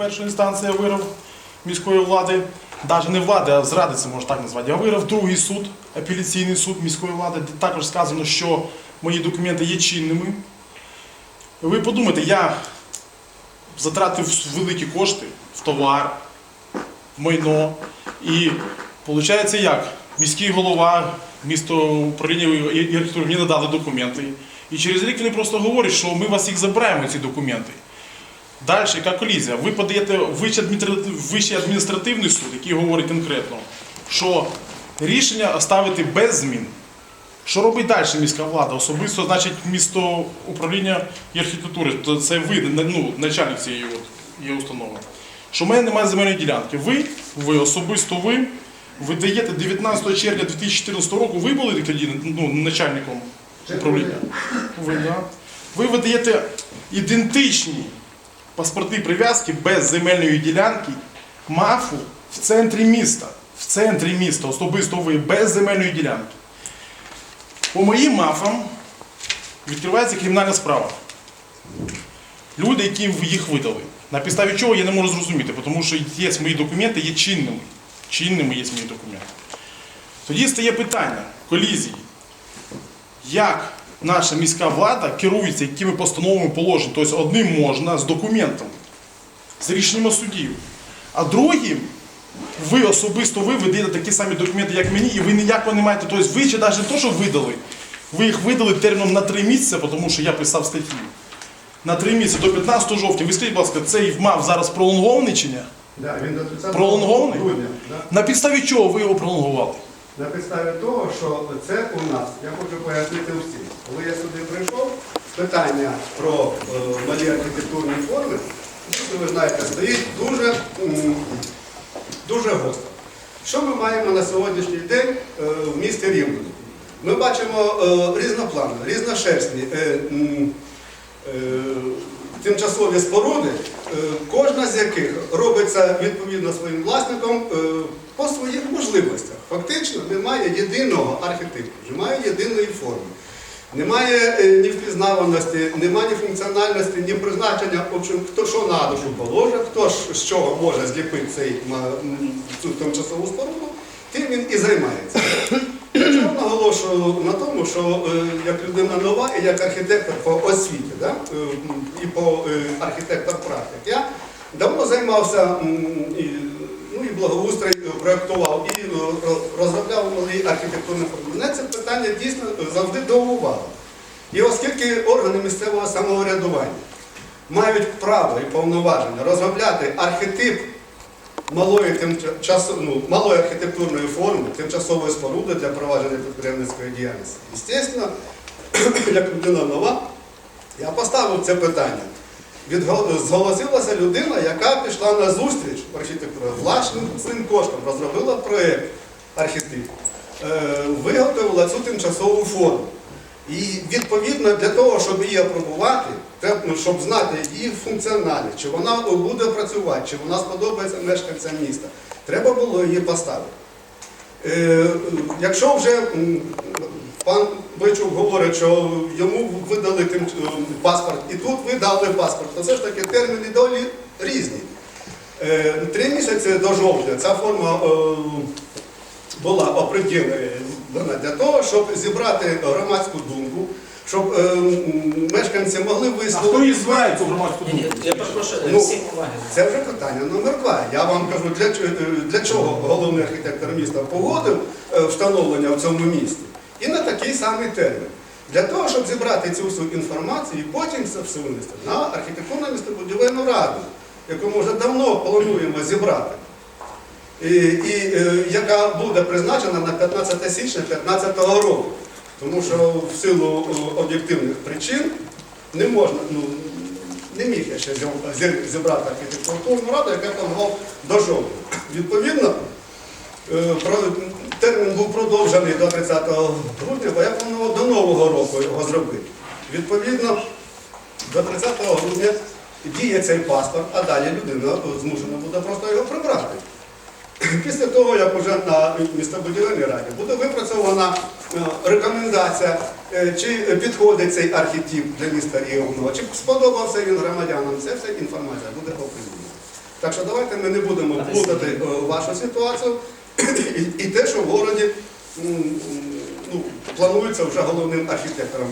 першої інстанції, я виграв міської влади. Навіть не влади, а зради це можна так назвати. Я виграв другий суд, апеляційний суд міської влади, де також сказано, що мої документи є чинними. Ви подумайте, я затратив великі кошти в товар, в майно. І виходить як? Міський голова, місто управління і мені надали документи. І через рік вони просто говорять, що ми вас їх забираємо, ці документи. Далі, яка колізія? Ви подаєте Вищий адміністративний суд, який говорить конкретно, що рішення оставити без змін. Що робить далі міська влада? Особисто, значить, місто управління і архітектури, то це ви, ну, начальник цієї от, установи. Що в мене немає земельної ділянки. Ви, ви особисто ви, ви даєте 19 червня 2014 року, ви були тоді ну, начальником управління? Ви, да? ви видаєте ідентичні паспорти прив'язки без земельної ділянки МАФу в центрі міста. В центрі міста, особисто ви, без земельної ділянки. По моїм мафам відкривається кримінальна справа. Люди, які їх видали. На підставі чого я не можу зрозуміти, тому що є мої документи, є чинними. Чинними є мої документи. Тоді стає питання колізії. Як наша міська влада керується якими постановами положень? Тобто одним можна з документом, з рішенням судів, а другим ви особисто ви видаєте такі самі документи, як мені, і ви ніякого не маєте. Тобто ви ще навіть не то, що видали, ви їх видали терміном на три місяці, тому що я писав статтю. На три місяці до 15 жовтня. Ви скажіть, будь ласка, цей МАВ зараз пролонгований чи ні? Да, він до 30 Пролонгований? грудня. Да. На підставі чого ви його пролонгували? На підставі того, що це у нас, я хочу пояснити всім, коли я сюди прийшов, питання про е, малі архітектурні форми, що ви знаєте, стоїть дуже, дуже гостро. Що ми маємо на сьогоднішній день е, в місті Рівному? Ми бачимо е, різнопланові, різношерстні тимчасові споруди, кожна з яких робиться відповідно своїм власником е, по своїх можливостях. Фактично немає єдиного архетипу, немає єдиної форми. Немає е, ні впізнаваності, немає ні функціональності, ні призначення, хто що на душу положить, хто з чого може зліпити цей, цю тимчасову споруду, тим він і займається. Наголошую на тому, що е, як людина нова і як архітектор по освіті, да? е, і по е, архітектор практик, я давно займався ну, і благоустрій проєктував, і розробляв нові архітектурні форми. Мене це питання дійсно завжди дивувало. І оскільки органи місцевого самоврядування мають право і повноваження розробляти архетип малої, тимчасо- ну, малої архітектурної форми, тимчасової споруди для провадження підприємницької діяльності. Звісно, як людина нова, я поставив це питання. Зголосилася людина, яка пішла на зустріч в архітектурі, власним цим коштом розробила проєкт архітектури, е, виготовила цю тимчасову форму. І відповідно для того, щоб її апробувати, ну, щоб знати її функціональність, чи вона буде працювати, чи вона сподобається мешканцям міста, треба було її поставити. Е, Якщо вже пан Бойчук говорить, що йому видали е, паспорт, і тут ви дали паспорт, то все ж таки терміни долі різні. Е, Три місяці до жовтня ця форма була оприділена для того, щоб зібрати громадську думку, щоб е, мешканці могли А хто висловити. її збирає цю громадську Ні, ні, думку? я перепрошую, Ну, всім уваги. Це вже питання номер два. Я вам кажу, для, е, для чого головний архітектор міста погодив е, встановлення в цьому місті і на такий самий термін. Для того, щоб зібрати цю всю інформацію і потім це все винести на архітектурну містобудівельну раду, яку ми вже давно плануємо зібрати. І, і е, яка буде призначена на 15 січня 2015 року. Тому що в силу е, об'єктивних причин не можна, ну, не міг я ще зіб- зібрати архітектурну раду, яка планував до жовтня. Відповідно, е, термін був продовжений до 30 грудня, бо я планував до Нового року його зробити. Відповідно, до 30 грудня діє цей паспорт, а далі людина змушена буде просто його прибрати. Після того, як вже на містобудівельній раді буде випрацьована е, рекомендація, е, чи підходить цей архетип для міста Рівного, чи сподобався він громадянам, Це вся інформація буде оприлюднена. Так що давайте ми не будемо плутати е, вашу ситуацію і, те, що в городі ну, планується вже головним архітектором.